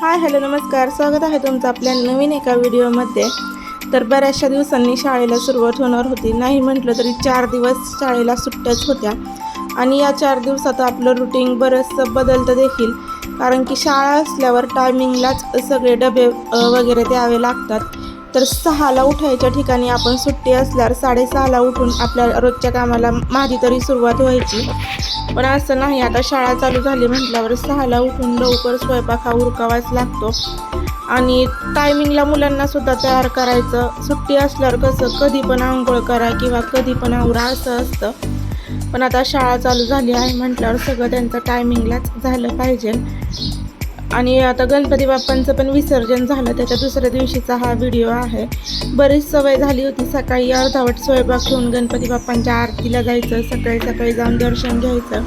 Hi hello नमस्कार. स्वागत आहे तुमचं आपल्या नवीन एका व्हिडिओमध्ये. तर बऱ्याचशा दिवसांनी शाळेला सुरुवात होणार होती. नाही म्हटलं तरी चार दिवस शाळेला सुट्ट्याच होत्या. आणि या चार दिवसात आपलं रुटीन बरंचसं बदलतं देखील. कारण की शाळा असल्यावर टायमिंगलाच सगळे डबे वगैरे द्यावे लागतात. तर सहाला उठायच्या ठिकाणी आपण सुट्टी असल्यावर साडेसहाला उठून आपल्या रोजच्या कामाला माझी तरी सुरुवात व्हायची. पण असं नाही आता शाळा चालू झाली म्हटल्यावर सहाला उठून लवकर स्वयंपाक हा उरकावाच लागतो. आणि टायमिंगला मुलांना सुद्धा तयार करायचं सुट्टी असल्यावर कसं कधी पण आंघोळ करा किंवा कधी पण आवरा असं असतं. पण आता शाळा चालू झाली आहे म्हटल्यावर सगळं त्यांचं टायमिंगलाच झालं पाहिजे. आणि आता गणपती बाप्पांचं पण विसर्जन झालं त्याच्या दुसऱ्या दिवशीचा हा व्हिडिओ आहे. बरीच सवय झाली होती सकाळी अर्धावट स्वयंपाक घेऊन गणपती बाप्पांच्या आरतीला जायचं सकाळी सकाळी जाऊन दर्शन घ्यायचं.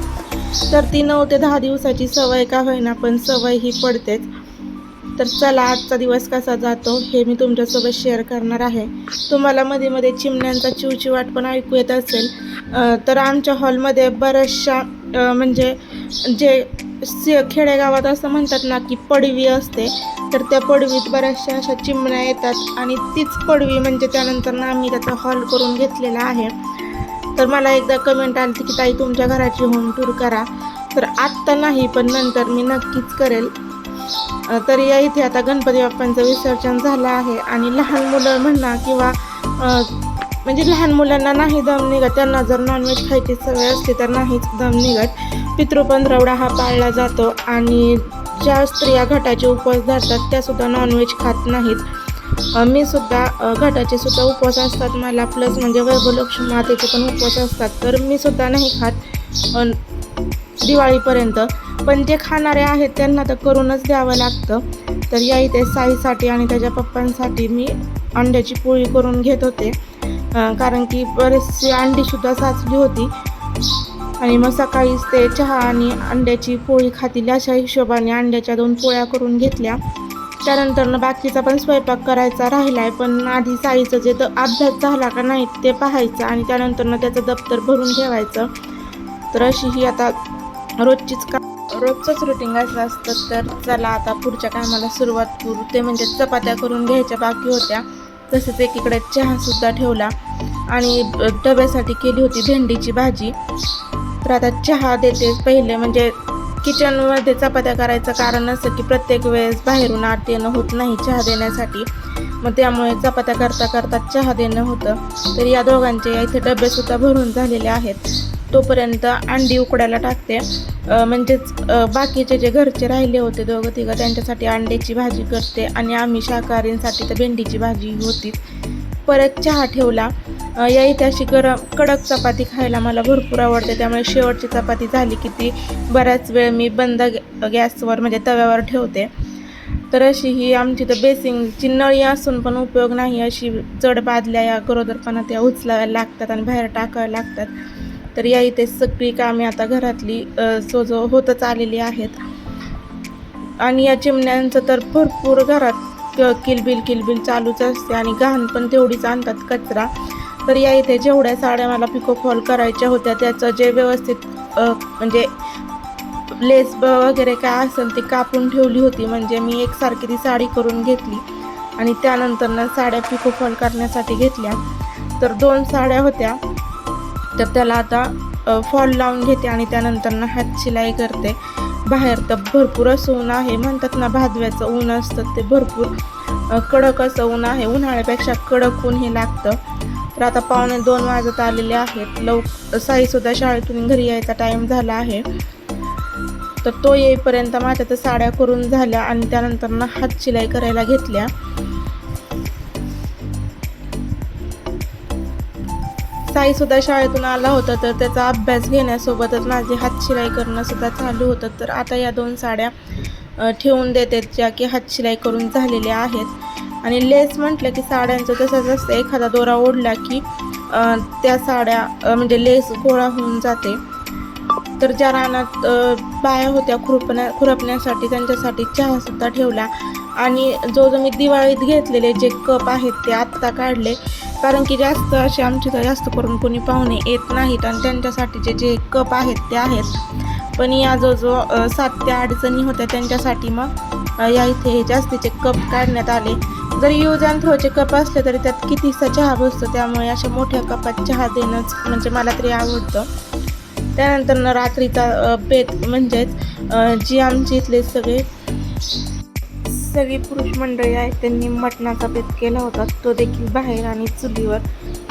तर ती नऊ ते दहा दिवसाची सवय का होईना पण सवय ही पडतेच. तर चला आजचा दिवस कसा जातो हे मी तुमच्यासोबत शेअर करणार आहे. तुम्हाला मध्ये मध्ये चिमण्यांचा चिवचिवाट पण ऐकू येत असेल. तर आमच्या हॉलमध्ये बऱ्याचशा म्हणजे जे खेडेगावात असं म्हणतात ना की पडवी असते. तर त्या पडवीत बऱ्याचशा अशा चिमण्या येतात आणि तीच पडवी म्हणजे त्यानंतर ना आम्ही त्याचा हॉल करून घेतलेला आहे. तर मला एकदा कमेंट आली की ताई तुमच्या घराची होम टूर करा. तर आत्ता नाही पण नंतर मी नक्कीच करेल. तर या इथे आता गणपती बाप्पांचं विसर्जन झालं आहे आणि लहान मुलं म्हणा किंवा म्हणजे लहान मुलांना नाही दम निघत त्यांना जर नॉनव्हेज खायची सवय असते तर नाहीच दम निघत. पितृपंधरवडा हा पाळला जातो आणि ज्या स्त्रिया घटाचे उपवास धरतात त्यासुद्धा नॉनव्हेज खात नाहीत. मी सुद्धा घटाचे सुद्धा उपवास असतात. मला प्लस म्हणजे वैभवलक्ष्मी मातेचे पण उपवास असतात. तर मी सुद्धा नाही खात दिवाळीपर्यंत. पण जे खाणारे आहेत त्यांना तर करूनच द्यावं लागतं. तर या इथे साईसाठी आणि त्याच्या पप्पांसाठी मी अंड्याची पोळी करून घेत होते. कारण की बरेचशी अंडीसुद्धा साचली होती. आणि मग सकाळीच ते चहा आणि अंड्याची पोळी खातील अशा हिशोबाने अंड्याच्या दोन पोळ्या करून घेतल्या. त्यानंतरनं बाकीचा पण स्वयंपाक करायचा राहिला आहे पण आधी साईचं जे द अभ्यास झाला का नाही ते पाहायचं आणि त्यानंतरनं त्याचं दप्तर भरून ठेवायचं. तर अशी ही आता रोजचीच का रोजचंच रुटीन असं असतं. तर चला आता पुढच्या कामाला सुरुवात करू. ते म्हणजे चपात्या करून घ्यायच्या बाकी होत्या. तसेच एकीकडे चहासुद्धा ठेवला आणि डब्यासाठी केली होती भेंडीची भाजी. तर आता चहा देते पहिले म्हणजे किचनमध्ये चपात्या करायचं कारण असं की प्रत्येक वेळेस बाहेरून आत येणं होत नाही चहा देण्यासाठी. मग त्यामुळे चपात्या करता करता चहा देणं होतं. तर या दोघांचे इथे डबेसुद्धा भरून झालेले आहेत. तोपर्यंत अंडी उकडायला टाकते. म्हणजेच बाकीचे जे घरचे राहिले होते दोघं तिघं त्यांच्यासाठी अंड्याची भाजी करते आणि आम्ही शाकाहारींसाठी तर भेंडीची भाजी होतीच परत चहा ठेवला. या इथे अशी गरम कडक चपाती खायला मला भरपूर आवडते. त्यामुळे शेवटची चपाती झाली की ती बऱ्याच वेळ मी बंद गॅ- गॅसवर म्हणजे तव्यावर ठेवते. तर अशी ही आमची तर बेसिंगची नळी असून पण उपयोग नाही. अशी जड बादल्या या गरोदरपणात या उचलाव्या लागतात आणि बाहेर टाकाव्या लागतात. तर या इथे सगळी कामे आता घरातली सोजो होतच आलेली आहेत. आणि या चिमण्यांचं तर भरपूर घरात किलबिल किलबिल चालूच असते आणि घाण पण तेवढीच आणतात कचरा. तर या इथे जेवढ्या साड्या मला पिको फॉल करायच्या होत्या त्याचं जे व्यवस्थित म्हणजे लेस वगैरे काय असेल ती कापून ठेवली होती म्हणजे मी एकसारखी ती साडी करून घेतली. आणि त्यानंतरनं साड्या पिको फॉल करण्यासाठी घेतल्या. तर दोन साड्या होत्या. तर त्याला आता फॉल लावून घेते आणि त्यानंतरनं हात शिलाई करते. बाहेर तर भरपूर असं ऊन आहे. म्हणतात ना भादव्याचं ऊन असतं ते भरपूर. कडक असं ऊन आहे. उन्हाळ्यापेक्षा कडक ऊन हे लागतं. तर आता पावणे दोन वाजत आलेले आहेत. लव साईसुद्धा शाळेतून घरी यायचा टाईम झाला आहे. तर तो येईपर्यंत माझ्या तर साड्या करून झाल्या आणि त्यानंतरनं हात शिलाई करायला घेतल्या. साई सुद्धा शाळेतून आला होता तर त्याचा अभ्यास घेण्यासोबतच माझे हात शिलाई करणं सुद्धा चालू होतं. तर आता या दोन साड्या ठेवून देते ज्या की हात शिलाई करून झालेल्या आहेत. आणि लेस म्हटलं की साड्यांचं तसंच असतं एखादा दोरा ओढला की त्या साड्या म्हणजे लेस गोळा होऊन जाते. तर ज्या रानात बाया होत्या खुरपण्या खुरपण्यासाठी त्यांच्यासाठी चहासुद्धा ठेवला. आणि जो जो मी दिवाळीत घेतलेले जे कप आहेत ते आत्ता काढले. कारण की जास्त असे आमच्या जास्त करून कोणी पाहुणे येत नाहीत आणि त्यांच्यासाठीचे जे कप आहेत ते आहेत. पण या जो जो सात ते अडचणी होत्या त्यांच्यासाठी मग या इथे हे जास्तीचे कप काढण्यात आले. जरी यूज अँड थ्रोचे कप असले तरी त्यात कितीसा चहा बसतो त्यामुळे अशा मोठ्या कपात चहा देणंच म्हणजे मला तरी आवडतं. त्यानंतर रात्रीचा बेत म्हणजेच जी आमची इथले सगळे सगळी पुरुष मंडळी आहेत त्यांनी मटणाचा बेत केला होता. तो देखील बाहेर आणि चुलीवर.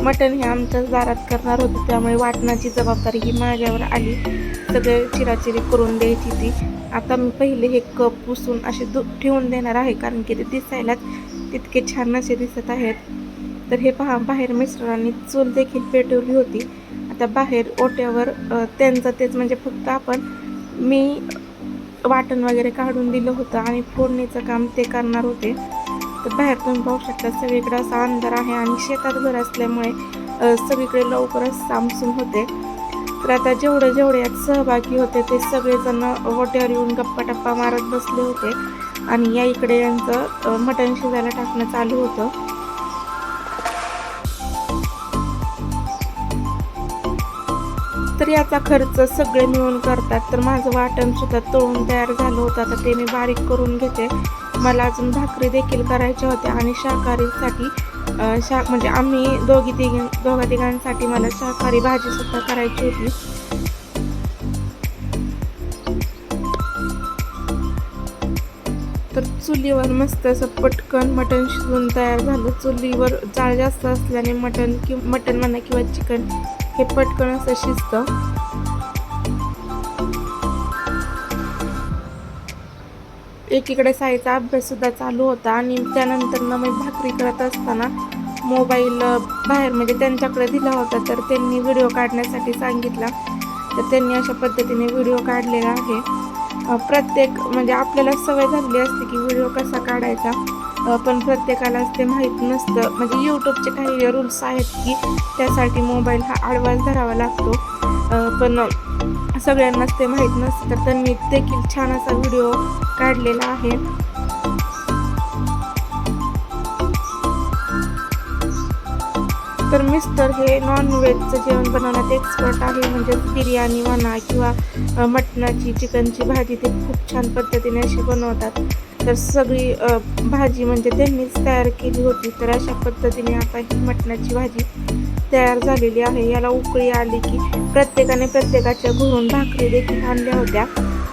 मटण हे आमच्याच दारात करणार होते त्यामुळे वाटणाची जबाबदारी ही माझ्यावर आली. सगळे चिराचिरी करून द्यायची ती. आता मी पहिले हे कप पुसून असे दु ठेवून देणार आहे कारण की ते दिसायलाच तितके छान असे दिसत आहेत. तर हे पहा बाहेर मिस्टरांनी चूल देखील पेटवली होती. आता बाहेर ओट्यावर त्यांचं तेच म्हणजे फक्त आपण मी वाटण वगैरे काढून दिलं होतं आणि फोडणीचं काम ते करणार होते. तर बाहेर तुम्ही पाहू शकता सगळीकडे असा अंधार आहे आणि शेतात घर असल्यामुळे सगळीकडे लवकरच सामसूम होते. तर आता जेवढे जेवढे यात सहभागी होते ते सगळेजण ओट्यावर येऊन गप्पा टप्पा मारत बसले होते. आणि या इकडे यांचं मटण शिजायला टाकणं चालू होतं. तर याचा खर्च सगळे मिळून करतात. तर माझं वाटण सुद्धा तळून तयार झालं होतं. तर ते मी बारीक करून घेते. मला अजून भाकरी देखील करायच्या होत्या आणि शाकाहारीसाठी शा म्हणजे आम्ही दोघी तिघी दोघा तिघांसाठी मला शाकाहारी भाजीसुद्धा करायची होती. तर चुलीवर मस्त असं पटकन मटण शिजवून तयार झालं. चुलीवर जाळ जास्त असल्याने मटण कि मटण म्हणा किंवा चिकन हे पटकन असं शिजतं. एकीकडे साईचा अभ्यास सुद्धा चालू होता आणि त्यानंतर ना मी भाकरी करत असताना मोबाईल बाहेर म्हणजे त्यांच्याकडे दिला होता. तर त्यांनी व्हिडिओ काढण्यासाठी सांगितला. तर त्यांनी अशा पद्धतीने व्हिडिओ काढलेला आहे. प्रत्येक म्हणजे आपल्याला सवय झालेली असते की व्हिडिओ कसा काढायचा. पण प्रत्येकालाच ते माहीत नसतं. म्हणजे यूट्यूबचे काही रूल्स आहेत की त्यासाठी मोबाईल हा आडवाच धरावा लागतो. पण सगळ्यांनाच ते माहीत नसतं. तर त्यांनी देखील छान असा व्हिडिओ काढलेला आहे. तर मिस्टर हे नॉनव्हेजचं जेवण बनवण्यात एक्सपर्ट आहे. म्हणजे बिर्याणी म्हणा किंवा मटणाची चिकनची भाजी ते खूप छान पद्धतीने अशी बनवतात. तर सगळी भाजी म्हणजे त्यांनीच तयार केली होती. तर अशा पद्धतीने आता ही मटणाची भाजी तयार झालेली आहे. याला उकळी आली की प्रत्येकाने प्रत्येकाच्या घरून भाकरी देखील आणल्या होत्या.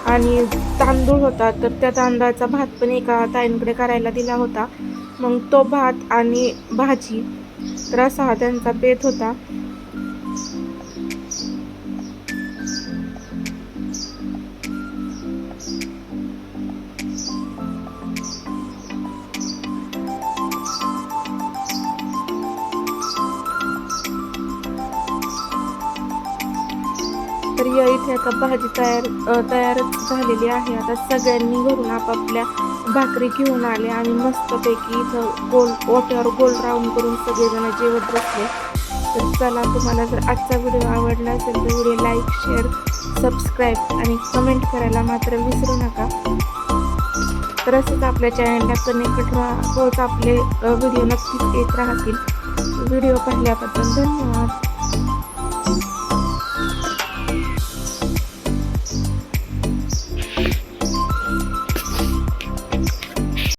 आणि तांदूळ होता तर त्या तांदळाचा भात पण एका ताईंकडे करायला दिला होता. मग तो भात आणि भाजी तर असा हा त्यांचा पेत होता. आता भाजी तयार तयार तयारच झालेली आहे. आता सगळ्यांनी घरून आपापल्या भाकरी घेऊन आले आणि मस्तपैकी इथं गोल ओट्यावर गोल राऊंड करून सगळेजण जेवत बसले. तर चला तुम्हाला जर आजचा व्हिडिओ आवडला असेल तर व्हिडिओ लाईक शेअर सबस्क्राईब आणि कमेंट करायला मात्र विसरू नका. तर असंच आपल्या चॅनलला कनेक्ट राहा रोज आपले व्हिडिओ नक्कीच येत राहतील. व्हिडिओ पाहिल्याबद्दल धन्यवाद.